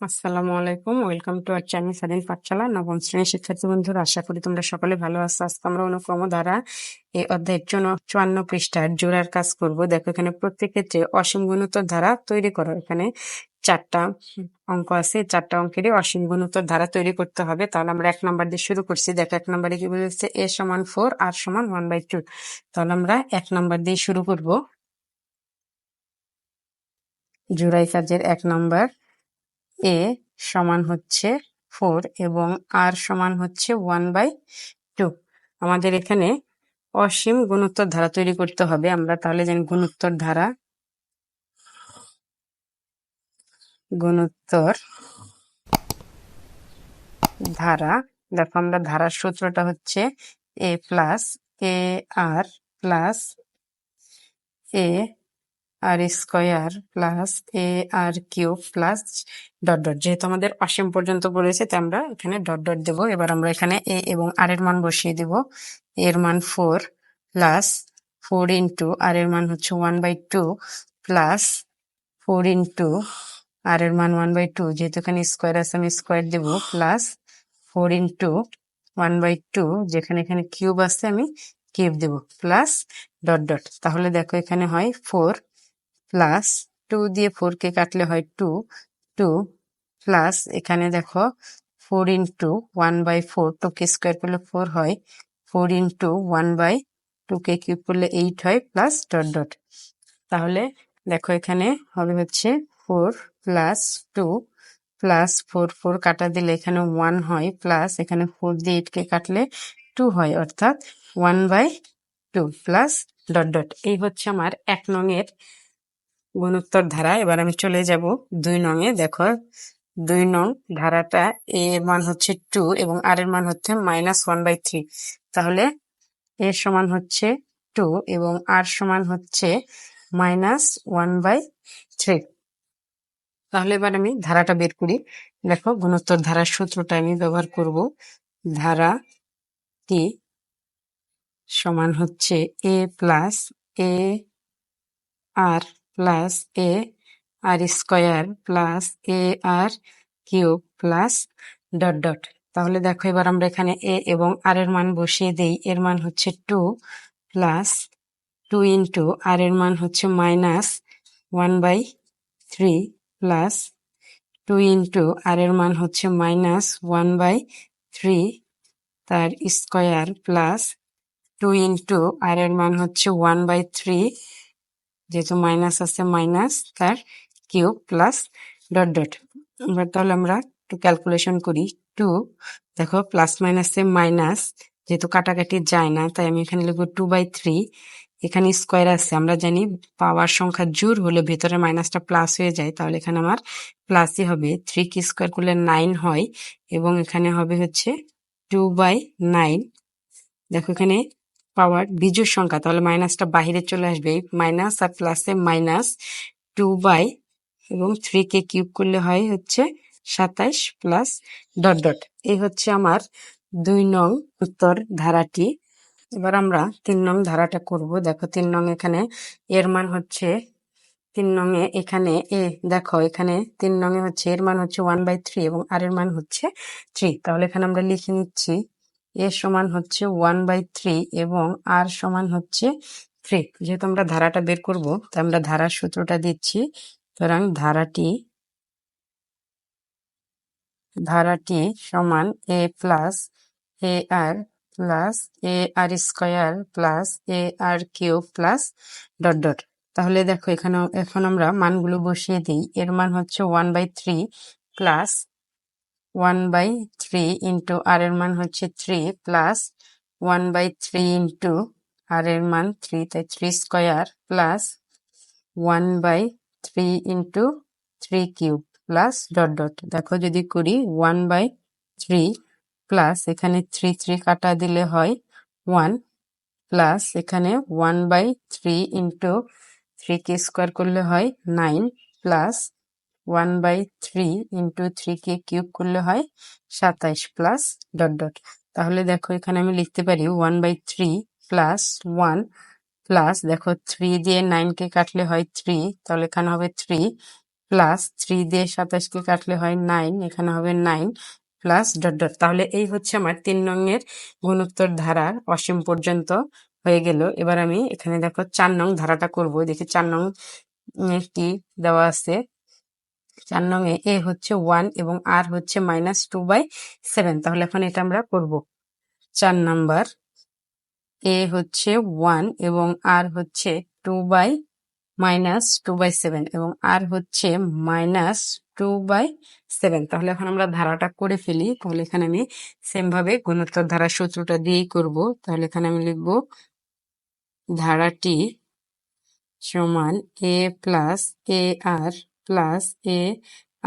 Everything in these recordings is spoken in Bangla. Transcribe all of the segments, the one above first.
আসসালামু আলাইকুম। ওয়েলকাম টু আর চ্যানেল স্বাধীন পাঠশালা নবম শ্রেণির শিক্ষার্থী বন্ধুরা। আশা করি তোমরা সকলে ভালো আছো। আজকে আমরা অনুক্রম দ্বারা এই অধ্যায়ের জন্য চুয়ান্ন পৃষ্ঠার জোড়ার কাজ করব। দেখো, এখানে প্রত্যেক ক্ষেত্রে অসীম গুণোত্তর ধারা তৈরি করো। এখানে চারটা অঙ্ক আছে চারটা অঙ্কেরই অসীম গুণোত্তর ধারা তৈরি করতে হবে। তাহলে আমরা এক নাম্বার দিয়ে শুরু করছি। দেখো, এক নাম্বারে কি বলেছে? এ সমান ফোর, আর সমান ওয়ান বাই টু তাহলে আমরা এক নাম্বার দিয়ে শুরু করব। জোড়াই কাজের এক নাম্বার। এ সমান হচ্ছে ফোর এবং আর সমান হচ্ছে ওয়ান বাই টু। আমাদের এখানে অসীম গুণোত্তর ধারা তৈরি করতে হবে। আমরা তাহলে জানি গুণোত্তর ধারা গুণোত্তর ধারা। দেখো আমরা ধারার সূত্রটা হচ্ছে a plus a r plus a r square plus a r cube plus dot dot যেহেতু আমাদের অসীম পর্যন্ত বলেছে, তাই আমরা এখানে ডট ডট দেবো। এবার আমরা এখানে এ এবং আর এর মান বসিয়ে দেব। এর মান four plus four into r এর মান হচ্ছে one by two plus four into r এর মান ওয়ান বাই টু যেহেতু এখানে স্কোয়ার আছে, আমি স্কোয়ার দেবো plus four into one by two যেখানে এখানে কিউব আছে, আমি কিউব দেবো প্লাস ডট ডট তাহলে দেখো এখানে হয় ফোর প্লাস টু দিয়ে ফোর কে কাটলে হয় টু টু প্লাস এখানে দেখো four into one by four two K square করলে ফোর হয় four into one by two K cube করলে এইট হয় প্লাস ডট ডট তাহলে দেখো এখানে হবে হচ্ছে four plus two plus four four কাটা দিলে এখানে ওয়ান হয় প্লাস এখানে ফোর দিয়ে এইটকে কাটলে টু হয়, অর্থাৎ one by two plus dot dot এই হচ্ছে আমার এক নঙের গুণোত্তর ধারা, এবার আমি চলে যাব দুই নঙে দেখো, দুই নং ধারাটা এ এর মান হচ্ছে টু এবং আর এর মান হচ্ছে মাইনাস ওয়ান বাই থ্রি তাহলে এ সমান হচ্ছে টু এবং আর সমান হচ্ছে মাইনাস ওয়ান বাই থ্রি তাহলে এবার আমি ধারাটা বের করি। দেখো, গুণোত্তর ধারার সূত্রটা আমি ব্যবহার করব। ধারা টি সমান হচ্ছে a plus a r plus a r square plus a r cube plus dot dot তাহলে দেখো এবার আমরা এখানে এ এবং আর এর মান বসিয়ে দেই। এর মান হচ্ছে two plus two into r এর মান হচ্ছে minus one by three plus two into r এর মান হচ্ছে মাইনাস ওয়ান বাই থ্রি তার square plus two into r এর মান হচ্ছে ওয়ান বাই থ্রি যেহেতু মাইনাস আছে মাইনাস তার কিউব প্লাস ডট ডট এবার তাহলে আমরা একটু ক্যালকুলেশন করি। টু দেখো প্লাস মাইনাসে মাইনাস যেহেতু কাটাকাটি যায় না, তাই আমি এখানে লিখব টু বাই থ্রি এখানে স্কোয়ার আছে, আমরা জানি পাওয়ার সংখ্যা জোর হলে ভেতরে মাইনাসটা প্লাস হয়ে যায়, তাহলে এখানে আমার প্লাসই হবে। থ্রি কি স্কোয়ার করলে নাইন হয়, এবং এখানে হবে হচ্ছে টু বাই নাইন দেখো এখানে পাওয়ার বিজুর সংখ্যা, তাহলে মাইনাসটা বাহিরে চলে আসবে। মাইনাস আর প্লাসে মাইনাস টু বাই এবং থ্রি কে কিউব করলে হয় হচ্ছে সাতাইশ প্লাস ডট ডট এই হচ্ছে আমার দুই নং উত্তর ধারাটি। এবার আমরা তিন নং ধারাটা করব। দেখো তিন নং এখানে, এর মান হচ্ছে তিন নঙে এখানে, এ দেখো এখানে তিন নঙে হচ্ছে, এর মান হচ্ছে ওয়ান বাই থ্রি এবং আর এর মান হচ্ছে থ্রি তাহলে এখানে আমরা লিখে নিচ্ছি এ সমান হচ্ছে ওয়ান বাই থ্রি এবং আর সমান হচ্ছে থ্রি যেহেতু আমরা ধারাটা বের করব, তাই আমরা ধারার সূত্রটা দিচ্ছি। সুতরাং ধারাটি ধারাটি সমান a plus a r plus a r square plus a r cube plus dot dot তাহলে দেখো এখানে এখন আমরা মানগুলো বসিয়ে দিই। এর মান হচ্ছে one by three plus one by three into r এর মান হচ্ছে three plus one by three into r এর মান থ্রি, তাই three square plus one by three into three cube plus dot dot. দেখো যদি করি ওয়ান বাই থ্রি প্লাস এখানে থ্রি থ্রি কাটা দিলে হয় ওয়ান প্লাস এখানে one by three into three K square করলে হয় nine plus one by three into three K cube করলে হয় সাতাইশ প্লাস ডট ডট। তাহলে দেখো এখানে আমি লিখতে পারি one by three plus one plus দেখো থ্রি দিয়ে নাইনকে কাটলে হয় থ্রি, তাহলে এখানে হবে থ্রি প্লাস থ্রি দিয়ে সাতাশকে কাটলে হয় নাইন, এখানে হবে নাইন প্লাস ডট ডট। তাহলে এই হচ্ছে আমার তিন নংয়ের গুণোত্তর ধারা অসীম পর্যন্ত হয়ে গেল। এবার আমি এখানে দেখো চার নং ধারাটা করব। দেখি চার নং এ কি দেওয়া আছে? চার নং এ এ হচ্ছে ওয়ান এবং আর হচ্ছে মাইনাস টু বাই সেভেন তাহলে এখন এটা আমরা করব। চার নাম্বার, এ হচ্ছে ওয়ান এবং আর হচ্ছে two by minus two by seven এবং আর হচ্ছে মাইনাস টু বাই সেভেন তাহলে এখন আমরা ধারাটা করে ফেলি। তাহলে এখানে আমি সেম ভাবে গুণোত্তর ধারার সূত্রটা দিয়েই করব। তাহলে এখানে আমি লিখব ধারাটি সমান a plus a r plus a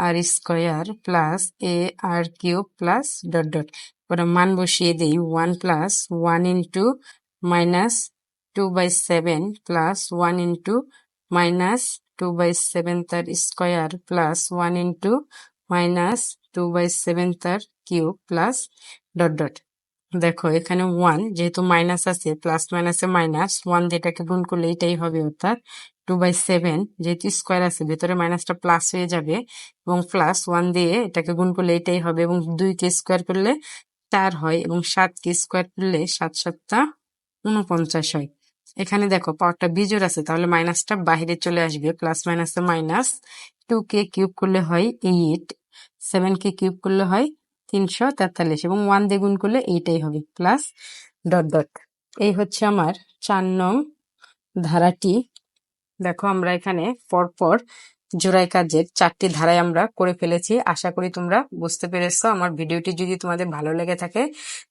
r square plus a r cube plus dot dot পরে মান বসিয়ে দিই one plus one into minus two by seven plus one into minus two by seven তার square plus one into minus two by seven তার কিউব প্লাস ডট ডট দেখো, এখানে ওয়ান যেহেতু মাইনাস আছে প্লাস মাইনাসে মাইনাস ওয়ান যেটাকে গুণ করলে এটাই হবে, অর্থাৎ টু বাই সেভেন যেহেতু স্কোয়ার আছে, ভেতরে মাইনাসটা প্লাস হয়ে যাবে এবং প্লাস ওয়ান দিয়ে এটাকে গুণ করলে এটাই হবে এবং দুইকে স্কোয়ার করলে চার হয় এবং সাতকে স্কোয়ার করলে সাত সাতটা উনপঞ্চাশ হয়। এখানে দেখো পাওয়ারটা বিজোর আছে, তাহলে মাইনাসটা বাহিরে চলে আসবে প্লাস মাইনাসে মাইনাস টু কে কিউব করলে হয় এইট সেভেন কে কিউব করলে হয় তিনশো তেতাল্লিশ এবং ওয়ান দিয়ে গুণ করলে এইটাই হবে প্লাস ডট ডট এই হচ্ছে আমার চার নং ধারাটি। দেখো আমরা এখানে পরপর জোড়াই কাজের চারটি ধারায় আমরা করে ফেলেছি। আশা করি তোমরা বুঝতে পেরেছ। আমার ভিডিওটি যদি তোমাদের ভালো লেগে থাকে,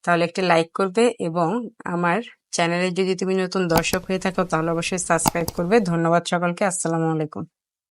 তাহলে একটি লাইক করবে এবং আমার চ্যানেলে যদি তুমি নতুন দর্শক হয়ে থাকো, তাহলে অবশ্যই সাবস্ক্রাইব করবে। ধন্যবাদ সকলকে। আসসালামু আলাইকুম।